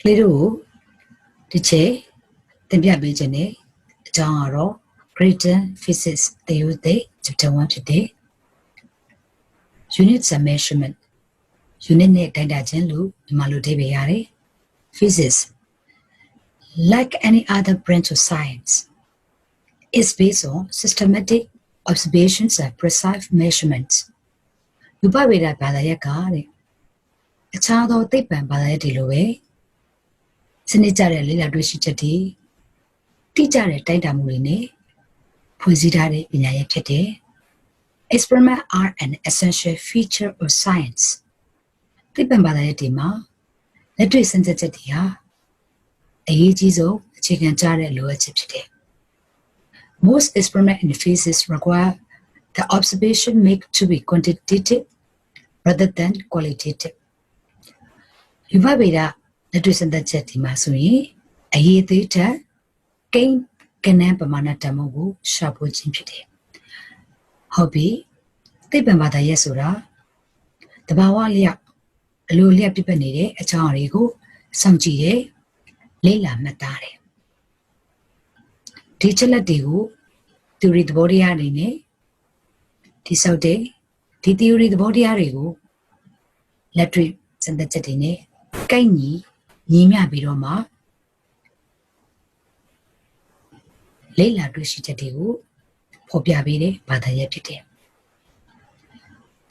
ကလေးတို့ကိုတစ်ချက်တင်ပြပေးခြင်းနဲ့အကြောင်းကတော့ Greater Physics သေယုသိ Chapter 1ဖြစ်တဲ့ Units and Measurement Unit နဲ့တိုင်းတာခြင်းလို့ဒီမှာလို့အဓိပ္ပာယ်ရတယ် Physics like any other branch of science is based on systematic observations and precise measurements ယူပဝေဒဘာသာရပ်ကတဲ့အခြားသောသိပ္ပံဘာသာရပ်တွေလိုပဲ စနစ်ကျတဲ့လေ့လာတွေ့ရှိချက်တွေတိကျတဲ့တိုက်တာမှုတွေနဲ့ဖွဲ့စည်းထားတဲ့ပညာရပ်ဖြစ်တယ် Experiments are an essential feature of science သိပ္ပံဘာသာရပ်တွေမှာလက်တွေ့စမ်းသပ်ချက်တွေဟာအရေးကြီးဆုံးအခြေခံကျတဲ့လိုအပ်ချက်ဖြစ်တယ် Most experiment in physics require the observation make to be quantitative rather than qualitative. ယူပဗေဒ လက်တွေ့စမ်းသပ်ချက်ဒီမှာဆိုရင်အရေးသေးတဲ့ကိန်းကဏ္ဍပမာဏတန်ဖိုးကိုရှာဖွေခြင်းဖြစ်တယ်။ဟုတ်ပြီသိပ္ပံဘာသာရဲ့ဆိုတာတဘာဝလျက်အလိုလျက်ပြည့်ပက်နေတဲ့အကြောင်းအရာတွေကိုစောင့်ကြည့်တယ်လေ့လာမှတ်သားတယ်ဒီချက်လက်တွေကို theory သဘောတရားအနေနဲ့ဒီစောက်တဲ့ဒီ theory သဘောတရားတွေကိုလက်တွေ့စံသက်ချက်တွေနဲ့ကိုက်ညီ ညီမျှပြီးတော့မှလေ့လာတွေ့ရှိချက်တွေကိုဖော်ပြပေးတဲ့ဘာသာရပ်ဖြစ်တယ်။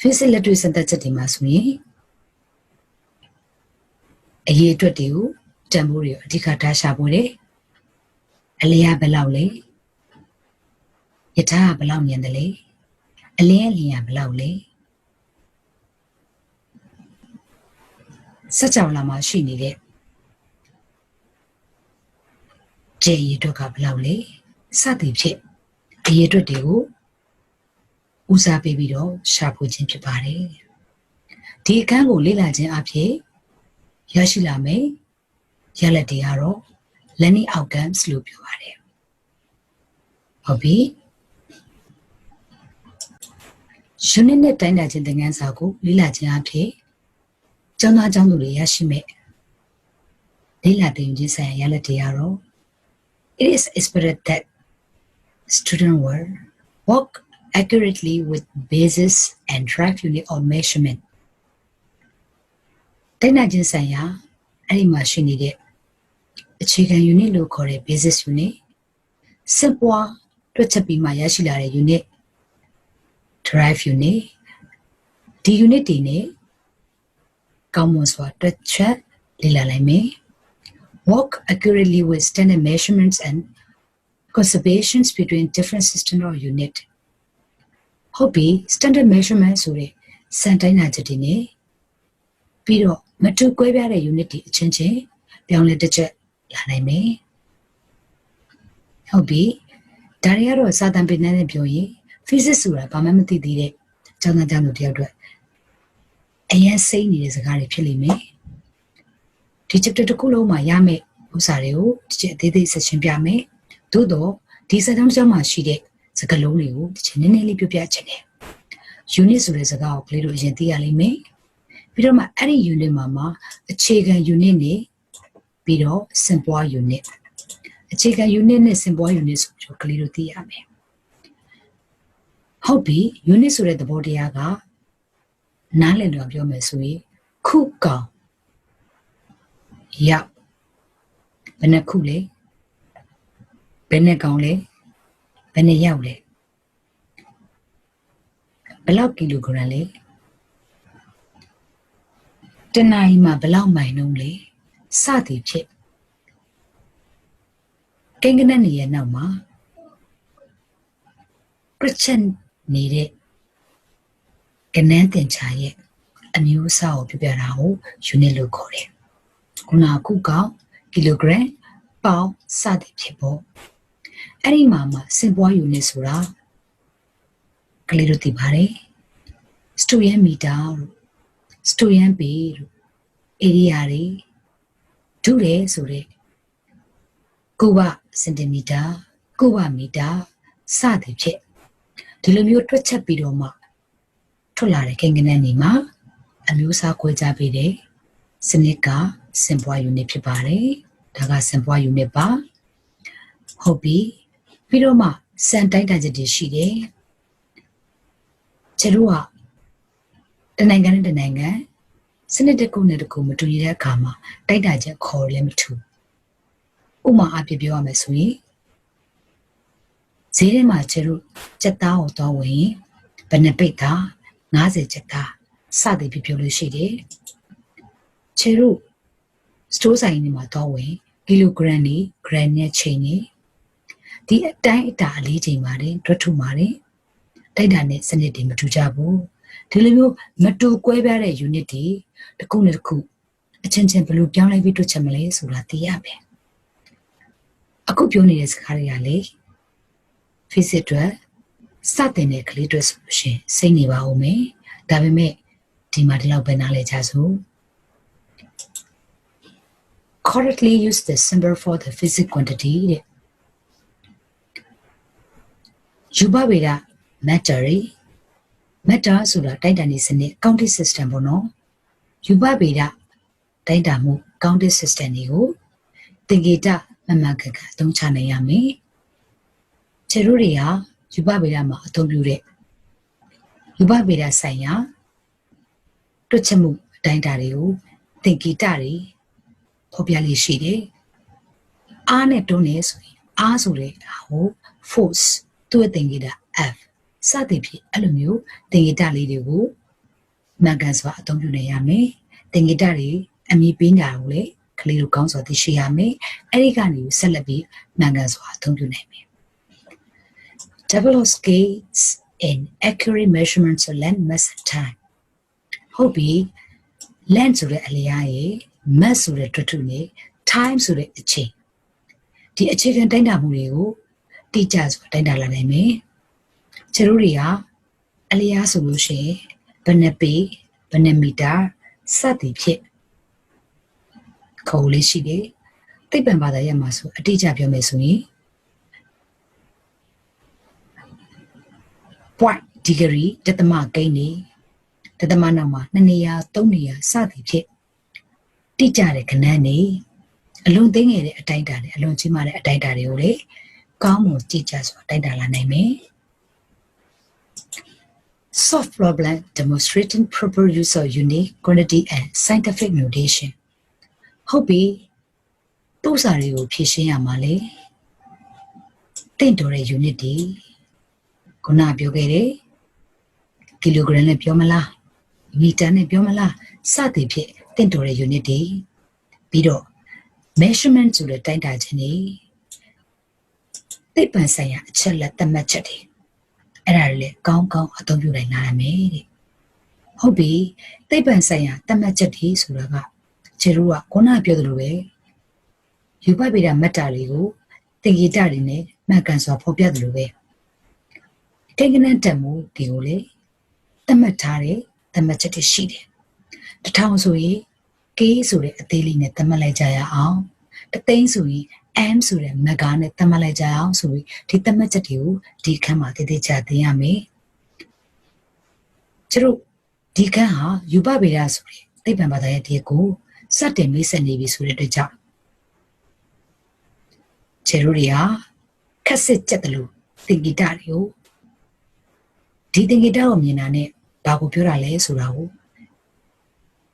physics လက်တွေ့စံသက်ချက်တွေမှာဆိုရင်အရေးအတွက်တွေကိုတန်ဖိုးတွေအဓိကထားရှာဖို့တယ်။အလျားဘယ်လောက်လဲ။ယထာကဘယ်လောက်မြန်တယ်လဲ။အလင်းအလျားဘယ်လောက်လဲ။စကြဝဠာမှာရှိနေတဲ့ ကျေရည်အတွက်ကဘယ်လောက်လဲစသည်ဖြင့်အရေးအတွက်တွေကိုဦးစားပေးပြီးတော့ရှာဖွေခြင်းဖြစ်ပါတယ်ဒီအခန်းကိုလေ့လာခြင်းအဖြစ်ရရှိလာမယ်ရလက်တွေကတော့ learning outcomes လို့ပြောပါတယ်ဟုတ်ပြီ unit နဲ့တိုင်းတာခြင်းသင်ခန်းစာကိုလေ့လာခြင်းအဖြစ်ကျောင်းသားကျောင်းသူတွေရရှိမဲ့လေ့လာသင်ခြင်းဆိုင်ရာရလက်တွေကတော့ it is expected that student will work accurately with basis and drive unit of measurement တိုင်းတာခြင်းဆိုင်ရာအဲ့ဒီမှာရှိနေတဲ့အခြေခံ unit လို့ခေါ်တဲ့ basis unit စစ်ပွားတွက်ချက်ပြီးမှရရှိလာတဲ့ unit drive unit ဒီ unit တွေနဲ့ကောင်းမွန်စွာတွက်ချက်လေ့လာနိုင်မယ် work accurately with standard measurements and conservations between different system or unit ဟုတ်ပြီ standard measurement ဆိုတဲ့စံတိုင်းတာချက်တွေနဲ့ပြီးတော့မတူကွဲပြားတဲ့ unit တွေအချင်းချင်းပြောင်းလဲတစ်ချက်လာနိုင်မယ်ဟုတ်ပြီဒါတွေကတော့စာတန်ပင်နဲ့ပြောရင် physics ဆိုတာဘာမှမသိသေးတဲ့ကျောင်းသားကျောင်းသူတယောက်အတွက်အရင်စိတ်နေတဲ့စကားတွေဖြစ်လိမ့်မယ် ဒီ chapter တစ်ခုလုံးမှာရမယ့်ဥစ္စာတွေကိုတစ်ချက်အသေးသေးဆက်ရှင်းပြမယ်သို့တော့ဒီစကားကြောင်းမှာရှိတဲ့စကားလုံးတွေကိုတစ်ချက်နည်းနည်းလေးပြောပြချင်တယ် unit ဆိုတဲ့စကားကိုကလေးတို့အရင်သိရလိမ့်မယ်ပြီးတော့မှအဲ့ဒီ unit မှာမှာအခြေခံ unit နဲ့ပြီးတော့ simple unit အခြေခံ unit နဲ့ simple unit ဆိုပြီးတော့ကလေးတို့သိရမယ်ဟုတ်ပြီ unit ဆိုတဲ့သဘောတရားကနားလည်တော့ပြောမယ်ဆိုရင်ခုကောင် ရောက်ဘယ်နှခုလဲဘယ်နှကောင်လဲဘယ်နှရောက်လဲဘယ်လောက်ကီလိုဂရမ်လဲတနာရီမှာဘယ်လောက်မိုင်နှုန်းလဲစသည်ဖြစ်ကိန်းကနက်နေရဲ့နောက်မှာကရစ်နေတဲ့ကနန်းတင်ချာရဲ့အမျိုးအစားကိုပြပြတာကို unit လို့ခေါ်တယ်။ ခုနကခုကောင်ကီလိုဂရမ်ပေါင်စသည်ဖြစ်ပေါ့။အဲ့ဒီမှာမှစင်ပွား unit ဆိုတာကလေးတို့သိပါတယ်။ student meter တို့ student bay တို့ area တွေဒုတယ်ဆိုတဲ့ကုဘစင်တီမီတာကုဘမီတာစသည်ဖြစ်ဒီလိုမျိုးတွက်ချက်ပြီးတော့မှထွက်လာတဲ့ကိန်းဂဏန်းတွေမှာအမျိုးအစားခွဲခြားပေးတယ်စနစ်က စင်ပွား unit ဖြစ်ပါတယ်ဒါကစင်ပွား unit ပါဟုတ်ပြီပြီးတော့မှစံတိုက်တာချက်တွေရှိတယ်ကျတို့ကတနိုင်ငံနဲ့တနိုင်ငံစနစ်တစ်ခုနဲ့တစ်ခုမတူညီတဲ့အခါမှာတိုက်တာချက်ခေါ်လည်းမထူဥမာအပြပြောရမယ်ဆိုရင်ဈေးထဲမှာကျတို့စက်သားကိုတော့ဝင်ဘယ်နှပိတ်သား90စက်သားစသည်ဖြစ်ပြောလို့ရှိတယ်ခြေတို့ စတိုးဆိုင်တွေမှာတော့ဝင်ကီလိုဂရမ်နေဂရမ်နဲ့ချိန်နေဒီအတိုင်းအတာအလေးချိန်ပါတယ်တွက်ထုပါတယ်တိုက်တာနဲ့စနစ်တွေမတူကြဘူးဒီလိုမျိုးမတူကွဲပြားတဲ့ unit တွေတစ်ခုနဲ့တစ်ခုအချင်းချင်းဘယ်လိုပြောင်းလဲပြီးတွက်ချက်မလဲဆိုတာသိရမယ်အခုပြောနေတဲ့စကားတွေကလေ physics အတွက်စတင်တဲ့ကလေးတွေဆိုလို့ရှိရင်စိတ်နေပါဦးမယ်ဒါပေမဲ့ဒီမှာဒီလောက်ပဲနားလဲကြစို့ correctly use the symbol for the physics quantity တဲ့ယူပဗေဒ matter တွေ matter ဆိုတာတိုက်တန်နေစနစ် counting system ပေါ့နော်ယူပဗေဒတိုက်တာမှု counting system တွေကိုသင်္ကေတမမှန်ကန်ကန်အသုံးချနိုင်ရမယ်ခြေတို့တွေဟာယူပဗေဒမှာအသုံးပြုတဲ့ယူပဗေဒဆိုင်ရာတွက်ချက်မှုအတိုင်းအတာတွေကိုသင်္ကေတတွေ ဖော်ပြလေးရှိတယ်။အားနဲ့တွန်းနေဆိုရင်အားဆိုတဲ့ဟာကို force သူ့ရဲ့သင်္ကေတ F စသည်ဖြင့်အဲ့လိုမျိုးသင်္ကေတလေးတွေကိုမှန်ကန်စွာအသုံးပြုနိုင်ရမယ်။သင်္ကေတတွေအမည်ပေးတာကိုလေကလေးတို့ကောင်းစွာသိရှိရမယ်။အဲ့ဒီကနေဆက်လက်ပြီးမှန်ကန်စွာအသုံးပြုနိုင်မယ်။ Double scales in accurate measurements of length mass and time ဟုတ်ပြီ length ဆိုတဲ့အလျားရေ mass ဆိုတဲ့တွတ်ထုနဲ့ time ဆိုတဲ့အချိန်ဒီအခြေခံတိုင်းတာမှုတွေကိုတိကျစွာတိုင်းတာလာနိုင်မယ်။ခြေတို့တွေကအလျားဆိုလို့ရှိရင်ဘယ်နှစ်ပေဘယ်နှစ်မီတာစသည်ဖြင့်ခေါ်လေးရှိတယ်။သိပ္ပံဘာသာရပ်မှာဆိုအတိအကျပြောမယ်ဆိုရင် point degree တသမကိန်းနေတသမနောက်မှာ2နေရာ3နေရာစသည်ဖြင့် တိကျတဲ့ကဏ္ဍနေအလွန်သိငယ်တဲ့အတိုင်းအတာနဲ့အလွန်ကြီးမားတဲ့အတိုင်းအတာတွေကိုလေကောင်းမွန်ကြည့်ကြစွာတိုင်းတာလာနိုင်မယ် Soft problem demonstrating proper use of unique quantity and scientific notation ဟုတ်ပြီပုစာတွေကိုဖြည့်ရှင်းရမှာလေတင့်တော်တဲ့ unit တွေခုနပြောခဲ့တယ်ကီလိုဂရမ်နဲ့ပြောမလားမီတာနဲ့ပြောမလားစသည်ဖြင့်တ င့်တော်တဲ့ unit တွေပြီးတော့ measurement ဆိုတဲ့တိုင်းတာခြင်းတွေသိပ္ပံဆိုင်ရာအချက်လက်သတ်မှတ်ချက်တွေအဲ့ဒါတွေလည်းကောင်းကောင်းအသုံးပြုနိုင်လာရမယ်တဲ့ဟုတ်ပြီသိပ္ပံဆိုင်ရာသတ်မှတ်ချက်တွေဆိုတာကခြေတို့ကခုနပြောသလိုပဲယူပဗေဒမတ်တာတွေကိုသင်္ကေတတွေနဲ့မှန်ကန်စွာဖော်ပြသလိုပဲကိန်းကနန်းတက်မှုဒီကိုလေသတ်မှတ်ထားတဲ့သတ်မှတ်ချက်တွေရှိတယ်တထောင်ဆိုရင် K ဆိုတဲ့အသေးလေးနဲ့သတ်မှတ်လိုက်ကြရအောင်တသိန်းဆိုရင် M ဆိုတဲ့မဂါနဲ့သတ်မှတ်လိုက်ကြအောင်ဆိုပြီးဒီသတ်မှတ်ချက်တွေကိုဒီခန်းမှာတည်တည်ချသိရမယ်ကျတို့ဒီခန်းဟာယူပဗေဒဆိုတဲ့သိပ္ပံဘာသာရဲ့တရားကိုစတင်မိတ်ဆက်နေပြီဆိုတဲ့အတွက်ကြောင့်ကျတို့တွေဟာခက်စစ်ကြက်တယ်လို့သင်္ကေတတွေကိုဒီသင်္ကေတကိုမြင်တာနဲ့ဘာကိုပြောတာလဲဆိုတာကို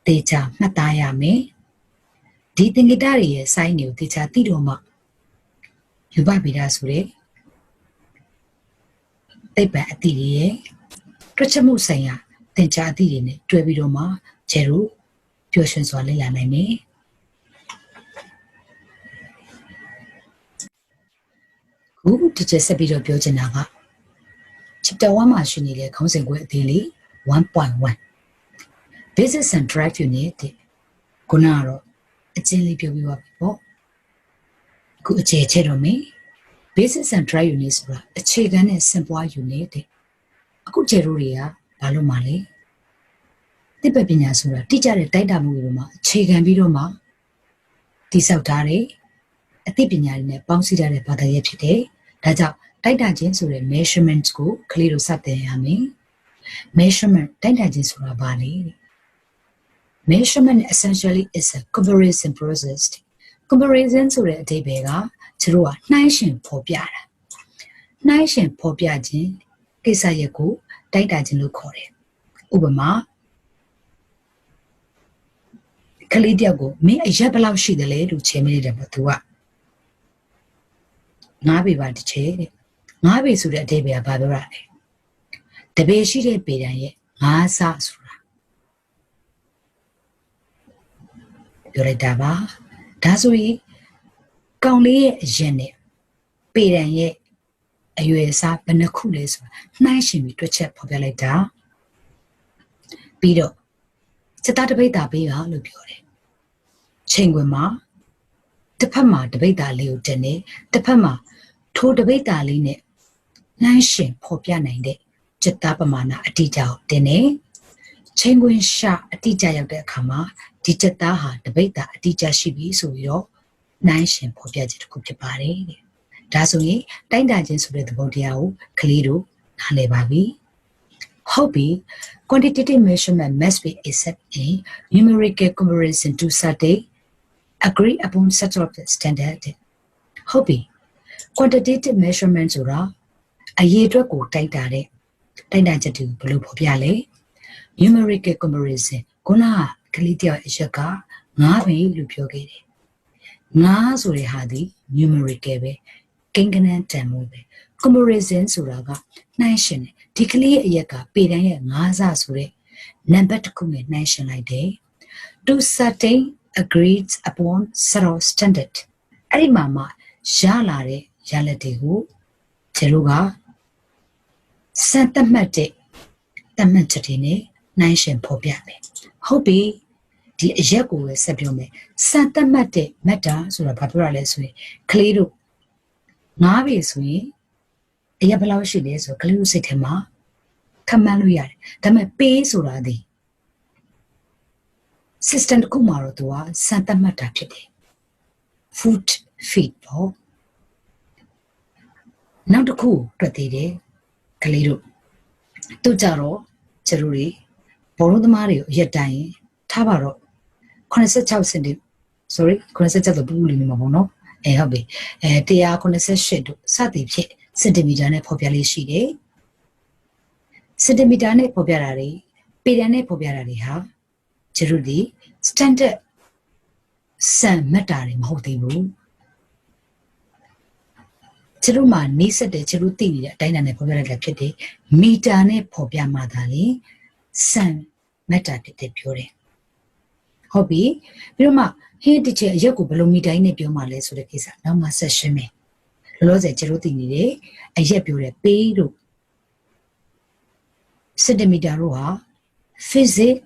တေချာမှတ်သားရမယ်ဒီသင်္ကေတတွေရဲ့ sign တွေကိုတေချာသိတော့မှယူပဗေဒဆိုတဲ့သိပ္ပံအသည့်တွေရဲ့တွက်ချက်မှုဆိုင်ရာသင်ကြားအသည့်တွေနဲ့တွဲပြီးတော့မှကျဲတို့ပျော်ရွှင်စွာလေ့လာနိုင်မယ်ခုတစ်ချက်ဆက်ပြီးတော့ပြောချင်တာက chapter 1မှာရှိနေတဲ့ခေါင်းစဉ်ခွဲအသေးလေး1.1 business and drive unit တဲ့ခုနကတော့အချင်းလေးပြောပြပါပြီပေါ့ခုအခြေချက်တော့မေး basis and drive unit ဆိုတာအခြေခံနဲ့စင်ပွား unit တဲ့အခုကျေတို့တွေကဘာလို့မှလဲတိပပညာဆိုတာတိကျတဲ့တိုက်တာမှုတွေမှာအခြေခံပြီးတော့မှတိဆောက်ထားတဲ့အသိပညာတွေနဲ့ပေါင်းစည်းထားတဲ့ဘာသာရပ်ဖြစ်တယ်ဒါကြောင့်တိုက်တာခြင်းဆိုတဲ့ measurement ကိုကလေးတို့စတင်ရမယ် measurement တိုက်တာခြင်းဆိုတာဘာလဲ measurement essentially is a comparison process comparison ဆိုတဲ့အဓိပ္ပာယ်ကကျတို့ကနှိုင်းယှဉ်ဖော်ပြတာနှိုင်းယှဉ်ဖော်ပြခြင်းကိစ္စရပ်ကိုတိုက်တာခြင်းလို့ခေါ်တယ်ဥပမာကလေးတယောက်ကိုမင်းအရက်ဘယ်လောက်ရှိတယ်လဲလို့ချိန်မိတယ်ပေါ့သူကငါးပေပါတစ်ချက်တဲ့ငါးပေဆိုတဲ့အဓိပ္ပာယ်ကဘာပြောတာလဲတပေရှိတဲ့ပေတံရဲ့ငါးဆဆိုတာ ပြောလိုက်တာပါဒါဆိုရင်ကောင်လေးရဲ့အရင်နဲ့ပေတံရဲ့အရွယ်အစားဘယ်နှခုလဲဆိုတာနှိုင်းရှင်ပြီးတွက်ချက်ဖော်ပြလိုက်တာပြီးတော့စက်သားတပိတ်တာပေးပါလို့ပြောတယ်ချိန်ခွင်မှာတစ်ဖက်မှာတပိတ်တာလေးကိုတင်နေတစ်ဖက်မှာထိုတပိတ်တာလေးနဲ့နှိုင်းရှင်ဖော်ပြနိုင်တဲ့စက်သားပမာဏအတိအကျကိုတင်နေ ချိန်ခွင်ရှာအတိအကျရောက်တဲ့အခါမှာဒီစက်သားဟာတပိတ်တာအတိအကျရှိပြီဆိုပြီးတော့နှိုင်းရှင်ဖော်ပြချက်တစ်ခုဖြစ်ပါတယ်တဲ့ဒါဆိုရင်တိုင်းတာခြင်းဆိုတဲ့သဘောတရားကိုကလေးတို့နားလည်ပါပြီဟုတ်ပြီ quantitative measurement must be accepted in numerical comparison to certain agree upon set of standard ဟုတ်ပြီ quantitative measurement ဆိုတာအရေးအတွက်ကိုတိုက်တာတဲ့တိုက်တာချက်တူဘယ်လိုဖော်ပြလဲ numerical comparison ခုနကကလေးတယောက်အရက်က9ပဲလို့ပြောခဲ့တယ်9ဆိုတဲ့ဟာဒီ numerical ပဲကိန်းကနန်းတန်မှုပဲ comparison ဆိုတာကနှိုင်းရှင်တယ်ဒီကလေးအရက်ကပေတန်းရဲ့9ဆဆိုတဲ့နံပါတ်တစ်ခုနဲ့နှိုင်းရှင်လိုက်တယ် to certain agreed upon set of standard အဲ့ဒီမှာမှရလာတဲ့ရလက်တွေကိုကျတို့ကစံသတ်မှတ်တဲ့သတ်မှတ်ချက်တွေနဲ့ နှိုင်းရှင်ဖော်ပြမယ်ဟုတ်ပြီဒီအရက်ကိုပဲဆက်ပြောမယ်စံသတ်မှတ်တဲ့မက်တာဆိုတာဘာပြောရလဲဆိုရင်ကလေးတို့ငားပြီဆိုရင်အရက်ဘယ်လောက်ရှိလဲဆိုတော့ကလေးတို့စိတ်ထဲမှာခန့်မှန်းလို့ရတယ်ဒါပေမဲ့ပေးဆိုတာဒီ system တစ်ခုမှာတော့သူကစံသတ်မှတ်တာဖြစ်တယ် food feed ပေါ့နောက်တစ်ခုတွေ့သေးတယ်ကလေးတို့သူကြတော့ကျတို့တွေ ဘောလုံးသမားတွေကိုရက်တိုင်းထားပါတော့86စင်တီ sorry 86တော့ပူပူလေးနေမှာပေါ့နော်အဲဟုတ်ပြီအဲ188တို့စသည်ဖြင့်စင်တီမီတာနဲ့ဖော်ပြလေးရှိတယ်စင်တီမီတာနဲ့ဖော်ပြတာတွေပေတံနဲ့ဖော်ပြတာတွေဟာကျတို့ဒီ standard စံမတ်တာတွေမဟုတ်သေးဘူးကျတို့မှာနေဆက်တယ်ကျတို့သိနေတဲ့အတိုင်းအတာနဲ့ဖော်ပြရတာဖြစ်တယ်မီတာနဲ့ဖော်ပြမှသာလေ စံမတ်တာဖြစ်တယ်ပြောတယ်ဟုတ်ပြီပြီးတော့မှဟင်းတစ်ချက်အရက်ကိုဘယ်လိုမီတာနဲ့ပြောမှလဲဆိုတဲ့ကိစ္စနောက်မှဆက်ရှင်းမယ်လောလောဆယ်ကျတို့သိနေတယ်အရက်ပြောတယ်ပေးတို့စင်တီမီတာတို့ဟာ physics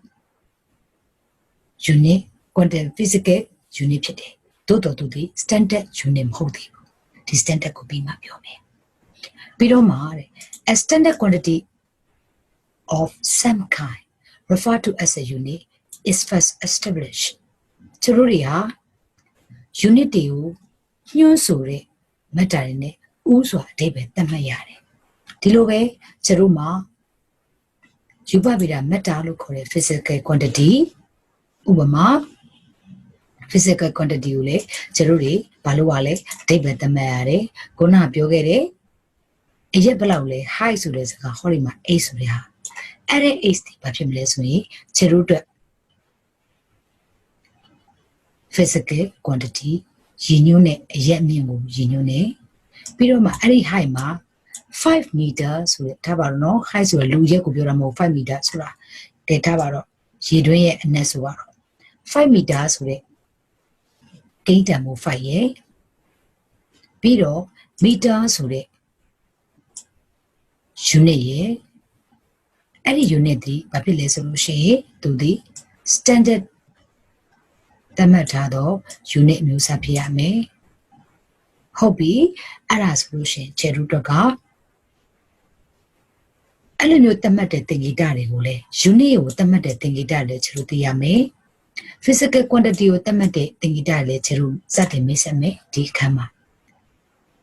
unit quantum physical unit ဖြစ်တယ်တိုးတော်သူဒီ standard unit မဟုတ်သေးဘူးဒီ standard ကိုပြီးမှပြောမယ်ပြီးတော့မှတဲ့ a standard quantity of some kind referred to as a unit is first established သူတို့တွေဟာ unit တွေကိုညွှန်းဆိုတဲ့မက်တာတွေနဲ့ဥစွာအဓိပ္ပာယ်သတ်မှတ်ရတယ်ဒီလိုပဲကျတို့မှာယူပဗေဒမက်တာလို့ခေါ်တဲ့ physical quantity ဥပမာ physical quantity ကိုလေကျတို့တွေဘာလို့ ਆ လဲအဓိပ္ပာယ်သတ်မှတ်ရတယ်ခုနပြောခဲ့တဲ့အရက်ဘယ်လောက်လဲ high ဆိုတဲ့စကားဟောဒီမှာ h ဆိုတဲ့ဟာ အဲ့ဒီ h ဒီဘာဖြစ်မလဲဆိုရင်ကျတို့အတွက် physical quantity ရည်ညွှန်းတဲ့အရက်မြင့်ကိုရည်ညွှန်းနေပြီးတော့မှအဲ့ဒီ height မှာ5 meter ဆိုတဲ့ထားပါတော့နော် height ဆိုတော့လူရက်ကိုပြောတာမဟုတ်5 meter ဆိုတာတည်ထားပါတော့ရေတွင်းရဲ့အနက်ဆိုတော့5 meter ဆိုတဲ့ဂိမ်းတန်မို့5ရဲ့ပြီးတော့ meter ဆိုတဲ့ unit ရဲ့ အဲ့ဒီ unit ဒီဘာဖြစ်လဲဆိုလို့ရှိရင်သူဒီ standard သတ်မှတ်ထားသော unit အမျိုးအစားဖြစ်ရမယ်ဟုတ်ပြီအဲ့ဒါဆိုလို့ရှိရင်ခြေရူတော့ကအဲ့လိုမျိုးသတ်မှတ်တဲ့သင်္ကေတတွေကိုလည်း unit ကိုသတ်မှတ်တဲ့သင်္ကေတလည်းခြေရူသိရမယ် physical quantity ကိုသတ်မှတ်တဲ့သင်္ကေတလည်းခြေရူစတင်မိတ်ဆက်မယ်ဒီအခန်းမှာ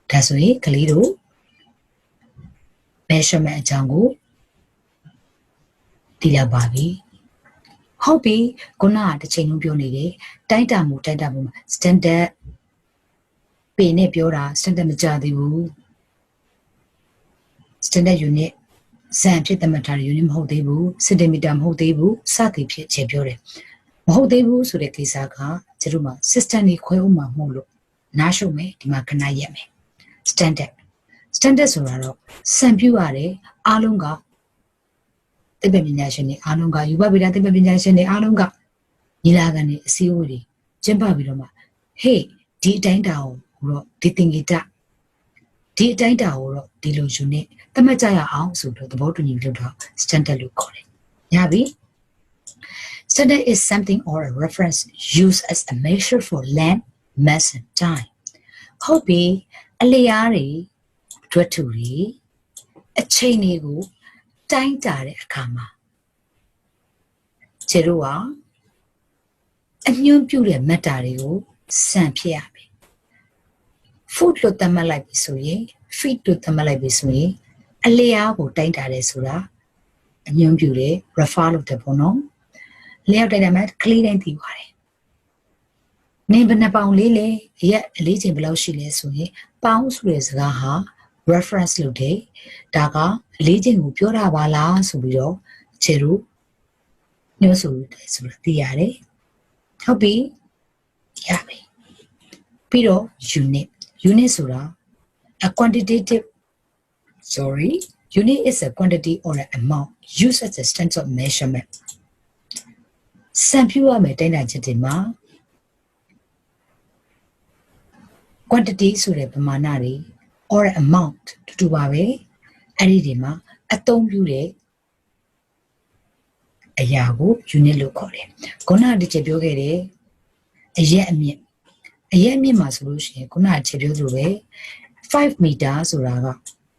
ဒါဆိုရင်ကလေးတို့ measurement အကြောင်းကို သိရပါပြီဟုတ်ပြီခုနကတစ်ချိန်လုံးပြောနေတယ်တိုင်းတာမှုတိုင်းတာမှုမှာ standard ပေနဲ့ပြောတာ standard မကြသေးဘူး standard unit ဇန်ဖြစ်သတ်မှတ်ထားတဲ့ unit မဟုတ်သေးဘူး centimeter မဟုတ်သေးဘူးစသည်ဖြစ်ခြေပြောတယ်မဟုတ်သေးဘူးဆိုတဲ့ကိစ္စကကျတို့မှာ system တွေခွဲဥမှာမဟုတ်လို့နားရှုံမယ်ဒီမှာခဏရက်မယ် standard standard ဆိုတာတော့စံပြူရတယ်အားလုံးက သိပ္ပံပညာရှင်တွေအားလုံးကယူဘဗေဒသိပ္ပံပညာရှင်တွေအားလုံးကညီလာခံတွေအစည်းအဝေးတွေကျင်းပပြီးတော့မှဟေးဒီအတိုင်းတာကိုတော့ဒီသင်္ကေတဒီအတိုင်းတာကိုတော့ဒီလိုယူနေသတ်မှတ်ကြရအောင်ဆိုတော့သဘောတူညီလို့တော့ standard လို့ခေါ်တယ်။ရပြီ Standard is something or a reference used as a measure for length, mass and time. ဟုတ်ပြီအလျားတွေဒွတ်တူတွေအချိန်တွေကို တိုင်းတာတဲ့အခါမှာခြေတို့ကအညွန့်ပြုတဲ့မက်တာတွေကိုစံဖြစ်ရမယ် food လို့သတ်မှတ်လိုက်ပြီဆိုရင် feed လို့သတ်မှတ်လိုက်ပြီဆိုရင်အလျားကိုတိုင်းတာတယ်ဆိုတာအညွန့်ပြုတယ် refer လုပ်တယ်ပေါ့နော်လျှောက်တိုင်းတာမှာကလေးတိုင်းသိပါတယ်နင်ဘယ်နှပေါင်လေးလဲရက်အလေးချိန်ဘယ်လောက်ရှိလဲဆိုရင်ပေါင်းဆိုတဲ့စကားဟာ reference လုပ်တယ်ဒါကအလေးချိန်ကိုပြောတာပါလားဆိုပြီးတော့ခြေတို့ညှို့ဆိုတယ်ဆိုတာသိရတယ်ဟုတ်ပြီရပြီပြီးတော့ unit unit ဆိုတာ a quantitative sorry unit is a quantity or an amount used as a standard of measurement စံပြရမယ်တိုင်းတာချက်တွေမှာ quantity ဆိုတဲ့ပမာဏတွေ or an amount တူတူပါပဲအဲ့ဒီတွေမှာအသုံးပြုတဲ့အရာကို unit လို့ခေါ်တယ်ခုနကတစ်ချက်ပြောခဲ့တယ်အရက်အမြင့်အရက်အမြင့်မှာဆိုလို့ရှိရင်ခုနကချက်ပြောသလိုပဲ5 meter ဆိုတာက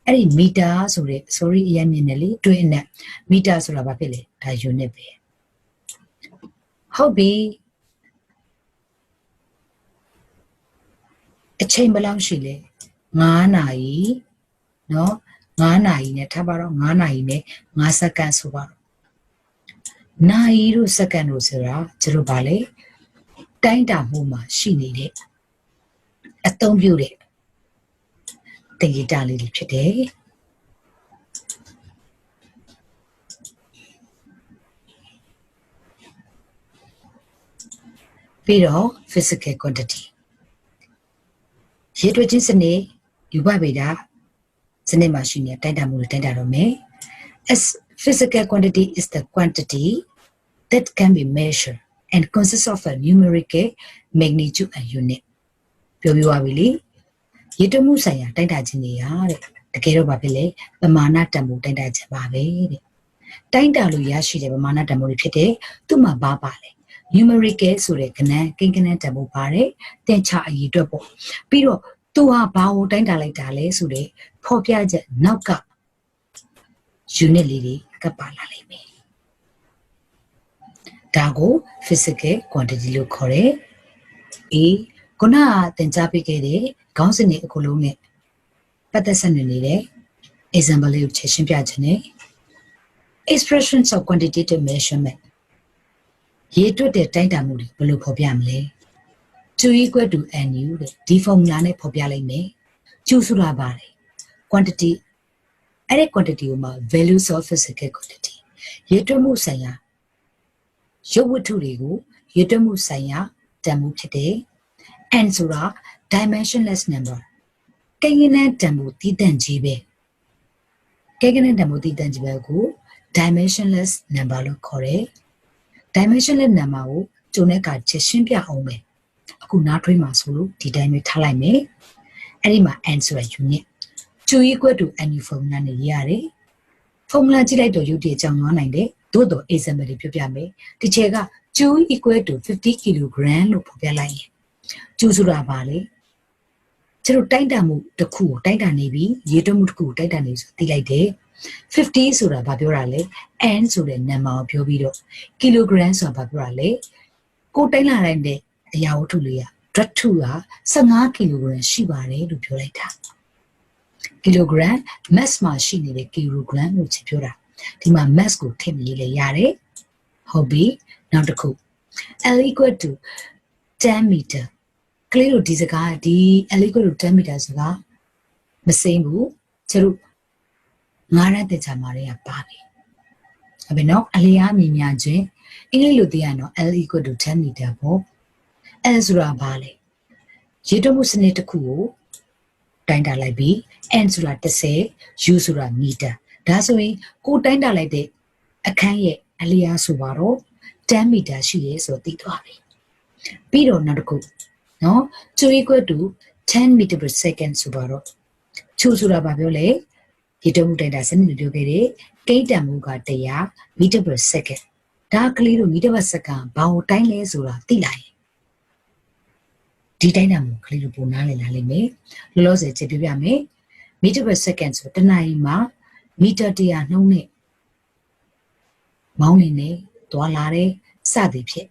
အဲ့ဒီ meter ဆိုတဲ့ sorry အရက်မြင့်တယ်လေတွင်းနဲ့ meter ဆိုတာဘာဖြစ်လဲဒါ unit ပဲဟုတ်ပြီအချိန်ဘယ်လောက်ရှိလဲ 9နာရီเนาะ9နာရီနဲ့ထားပါတော့9နာရီနဲ့5စက္ကန့်ဆိုပါတော့နာရီတို့စက္ကန့်တို့ဆိုတာကျတို့ဗာလေတိုင်းတာမှုမှာရှိနေတဲ့အသုံးပြုတဲ့တင်ကြတာလေးတွေဖြစ်တယ်ပြီးတော့ physical quantity ရေတွက်ခြင်းစနစ် ယူပဗေဒစနစ်မှာရှိနေတဲ့တိုင်းတာမှုတွေတိုင်းတာတော့မယ် as physical quantity is the quantity that can be measured and consists of a numerical magnitude and unit ပြောပြပါပြီလေရေတွက်မှုဆိုင်ရာတိုင်းတာခြင်းတွေဟာတဲ့တကယ်တော့ဘာဖြစ်လဲပမာဏတန်ဖိုးတိုင်းတာခြင်းပါပဲတဲ့တိုင်းတာလို့ရရှိတဲ့ပမာဏတန်ဖိုးတွေဖြစ်တဲ့သူ့မှာဘာပါလဲ numerical ဆိုတဲ့ကဏ္ဍကိန်းကဏ္ဍတန်ဖိုးပါတယ်တင်ချအရေးအတွက်ပေါ့ပြီးတော့ သူဟာဘာကိုတိုင်းတာလိုက်တာလဲဆိုတဲ့ဖော်ပြချက်နောက်က unit လေးတွေကပ်ပါလာလိမ့်မယ်ဒါကို physical quantity လို့ခေါ်တယ်အေးခုနကသင်ကြားပေးခဲ့တဲ့ခေါင်းစဉ်တွေအကုန်လုံးနဲ့ပတ်သက်ဆက်နွယ်နေတဲ့ example လေးကိုချက်ရှင်းပြခြင်းနဲ့ expressions of quantitative measurement ရေးတွက်တဲ့တိုင်းတာမှုတွေဘယ်လိုဖော်ပြမလဲ 2 equal to nu တဲ့ဒီ formula နဲ့ဖော်ပြလိုက်မယ်ကျူဆိုတာပါတယ် quantity အဲ့ဒီ quantity ကိုမှ values of physical quantity ရေးတွက်မှုဆိုင်ရာရုပ်ဝတ္ထုတွေကိုရေးတွက်မှုဆိုင်ရာတန်မှုဖြစ်တယ် n ဆိုတာ dimensionless number ကိန်းဂဏန်းတန်မှုတည်တံ့ကြီးပဲကိန်းဂဏန်းတန်မှုတည်တံ့ကြီးပဲကို dimensionless number လို့ခေါ်တယ် dimensionless number ကိုကျုံတဲ့ကချက်ရှင်းပြအောင်ပဲ အခုနားထွေးမှာဆိုလို့ဒီတိုင်းပဲထားလိုက်မယ်အဲ့ဒီမှာ n ဆိုတဲ့ unit 2 equal to n formula နဲ့ရေးရတယ် formula ကြည့်လိုက်တော့ရုပ်တည်ကြောင်းသွားနိုင်တယ်သို့တော့ example တွေပြပြမယ်ဒီချက်က2 equal to 50 kg လို့ဖော်ပြလိုက်ရင်2ဆိုတာဘာလဲကျတို့တိုင်းတာမှုတစ်ခုကိုတိုင်းတာနေပြီရေတွက်မှုတစ်ခုကိုတိုင်းတာနေဆိုသိလိုက်တယ်50ဆိုတာဘာပြောတာလဲ n ဆိုတဲ့ number ကိုပြောပြီးတော့ kilogram ဆိုတာဘာပြောတာလဲကိုတိုင်းလာလိုက်တဲ့ အရာဝတ္ထုလေးက drug 2က15 kg ရှိပါတယ်လို့ပြောလိုက်တာ kilogram mass မှာရှိနေတဲ့ kilogram လို့ချက်ပြောတာဒီမှာ mass ကိုထည့်မြည်လေရတယ်ဟုတ်ပြီနောက်တစ်ခု L equal to 10 meter ကလေးတို့ဒီစကားဒီ L equal to 10 meter ဆိုတာမစိမ့်ဘူးကျတို့ငါးရတဲ့ချာမာတွေကပါပြီအဘယ်နော်အလျားမြင်များခြင်းအင်္ဂလိပ်လိုသိရတော့ L equal to 10 meter ပေါ့ L ဆိုတာဘာလဲရေတွက်မှုစနစ်တစ်ခုကိုတိုင်းတာလိုက်ပြီး N ဆိုတာ30 U ဆိုတာမီတာဒါဆိုရင်ကိုတိုင်းတာလိုက်တဲ့အခန်းရဲ့အလျားဆိုပါတော့10မီတာရှိရဲဆိုသိသွားပြီပြီးတော့နောက်တစ်ခုနော်2 equal to 10 meter per second ဆိုပါတော့ချူဆိုတာဘာပြောလဲရေတွက်မှုတိုင်းတာစနစ်လိုပြောခဲ့တဲ့ကိန်းတန်မှုက100 meter per second ဒါကလေးတို့ meter per second ဘာကိုတိုင်းလဲဆိုတာသိလိုက်ရင် ဒီတိုင်းတာမှုကလေးတို့ပုံနားလည်လာလိမ့်မယ်လောလောဆယ်ချက်ပြပြမယ် meter per second ဆိုတနားရီမှာမီတာ100နှုန်းနဲ့မောင်းနေနေသွားလာတဲ့စသည်ဖြစ်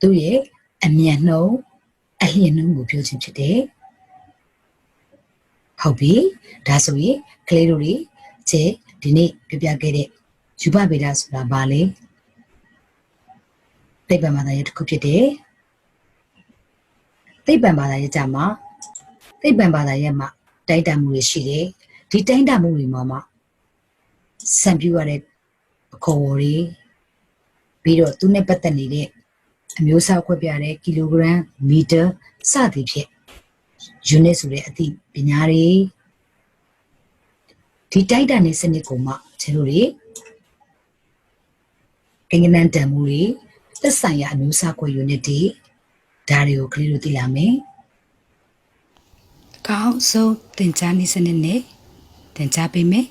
သူ့ရဲ့အမြန်နှုန်းအလျင်နှုန်းကိုပြောခြင်းဖြစ်တယ်ဟုတ်ပြီဒါဆိုရင်ကလေးတို့တွေကျဲဒီနေ့ပြပြခဲ့တဲ့ယူပဗေဒဆိုတာဘာလဲသိပ္ပံဘာသာရဲ့တစ်ခုဖြစ်တယ် သိပ္ပံဘာသာရဲ့ကြမှာသိပ္ပံဘာသာရဲ့မှာတိုက်တံမှုတွေရှိတယ်ဒီတိုင်းတံမှုတွေမှာမှစံပြရတဲ့အခေါ်အဝေါ်တွေပြီးတော့သူနဲ့ပတ်သက်နေတဲ့အမျိုးအစားခွဲပြတဲ့ကီလိုဂရမ်မီတာစသည်ဖြင့် unit ဆိုတဲ့အသည့်ပညာတွေဒီတိုက်တံနေစနစ်ကိုမှကျွန်တော်တွေကိန်းဂဏန်းတန်မှုတွေသက်ဆိုင်ရာအမျိုးအစားခွဲ unit တွေ ဒါတွေကိုကလေးတို့သိလာမယ်အကောင်းဆုံးသင်ကြားနည်းစနစ်နဲ့သင်ကြားပေးမယ်